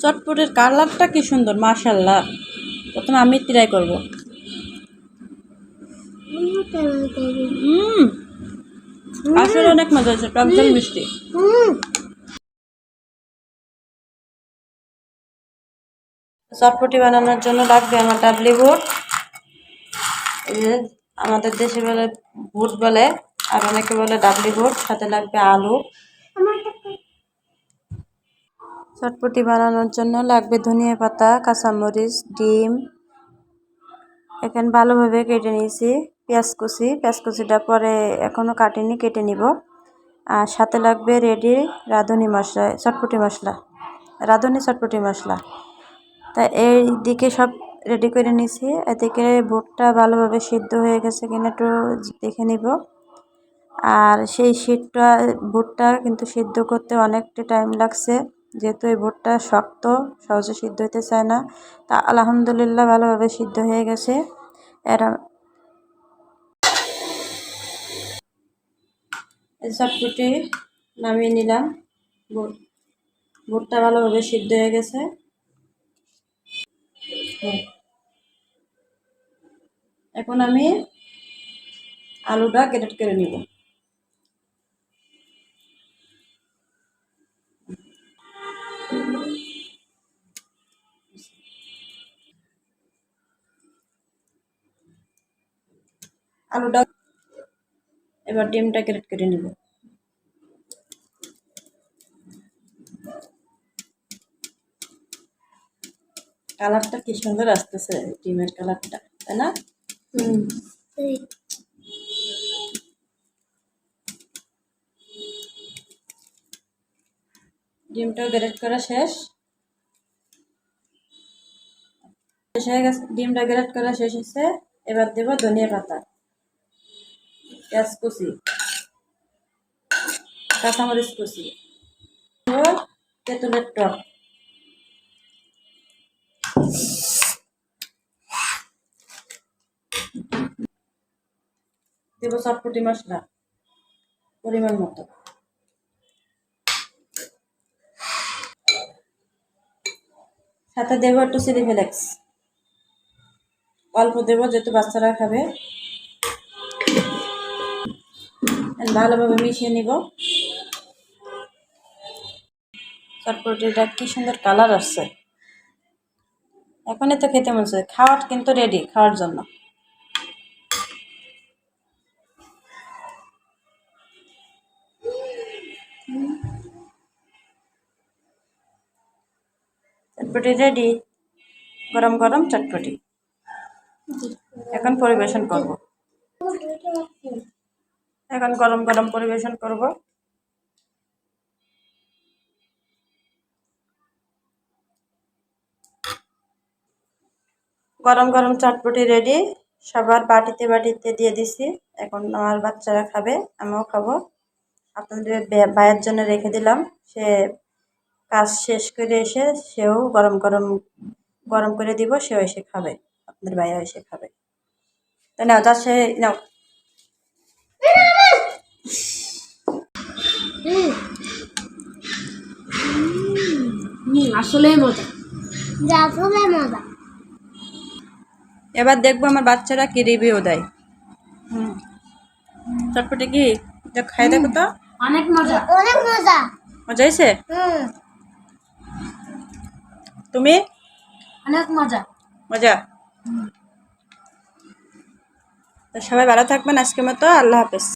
চটপটের কালারটা কি সুন্দর মাশাল্লাহ প্রথমে আমি ট্রাই করব। আসলে অনেক মজা হয়েছে, টক ঝাল মিষ্টি। চটপটি বানানোর জন্য লাগবে আমার ডাবলি বুট। আমাদের দেশে বলে বুট বলে, আর অনেকে বলে ডাবলি বুট, সাথে লাগবে আলু। চটপটি বানানোর জন্য লাগবে ধনিয়া পাতা, কাঁচামরিচ, ডিম। এখানে ভালোভাবে কেটে নিয়েছি পেঁয়াজ কুচি। পেঁয়াজ কুচিটা পরে এখনও কাটিনি, কেটে নিব। আর সাথে লাগবে রেডি রাঁধুনি মশলা, চটপটি মশলা, রাঁধুনি চটপটি মশলা। তা এই দিকে সব রেডি করে নিয়েছি। এদিকে বুটটা ভালোভাবে সিদ্ধ হয়ে গেছে কিনা একটু দেখে নিব। আর সেই শীতটা বুটটা কিন্তু সিদ্ধ করতে অনেকটা টাইম লাগছে। যেহেতু এই বুটটা শক্ত, সহজে সিদ্ধ হতে চায় না, তা আলহামদুলিল্লাহ ভালোভাবে সিদ্ধ হয়ে গেছে। এরা চটপটি নামিয়ে নিলাম। ভুট্টা ভালোভাবে সিদ্ধ হয়ে গেছে। এখন আমি আলুটা গ্রেট করে নিব। আলুটা এবার ডিমটা গ্রেট করে নিব। কালারটা কি সুন্দর আসতেছে ডিমের কালারটা তাই না? ডিমটা গ্রেট করা শেষ। শেষ হয়ে গেছে ডিমটা গ্রেট করা শেষ হয়েছে। এবার দেব ধনিয়া পাতা। পেঁয়াজ কুচি কাঁচামরিচ কুচি। তেঁতুলের টক। দেব চটপটি মশলা, পরিমাণ মতো। সাথে দেব একটু চিলি অল্প দেবো, যেহেতু বাচ্চারা খাবে। ভালোভাবে মিশিয়ে নিব। চটপটিটা কি সুন্দর কালার আসছে। এখনই তো খেতে মনে হচ্ছে খাওয়ার কিন্তু রেডি খাওয়ার জন্য। চটপটি রেডি গরম গরম চটপটি। এখন পরিবেশন করব। এখন গরম গরম পরিবেশন করব। গরম গরম চটপটি রেডি। সবার বাটিতে বাটিতে দিয়ে দিছি। এখন আমার বাচ্চারা খাবে, আমিও খাব। আপনাদের ভাইয়ের জন্য রেখে দিলাম। সে কাজ শেষ করে এসে সেও গরম গরম গরম করে দিব, সেও এসে খাবে। আপনাদের ভাইয়া এসে খাবে। তো নাও, যা সে আসলে মজা। আসলে মজা। এবার দেখব আমার বাচ্চারা কি রিভিউ দেয়। হুম। চটপটি কি? খাই দেখো তো। অনেক মজা। অনেক মজা। মজা হয়েছে? তুমি? অনেক মজা। মজা? তো সবাই ভালো থাকবেন আজকের মতো। আল্লাহ হাফেজ।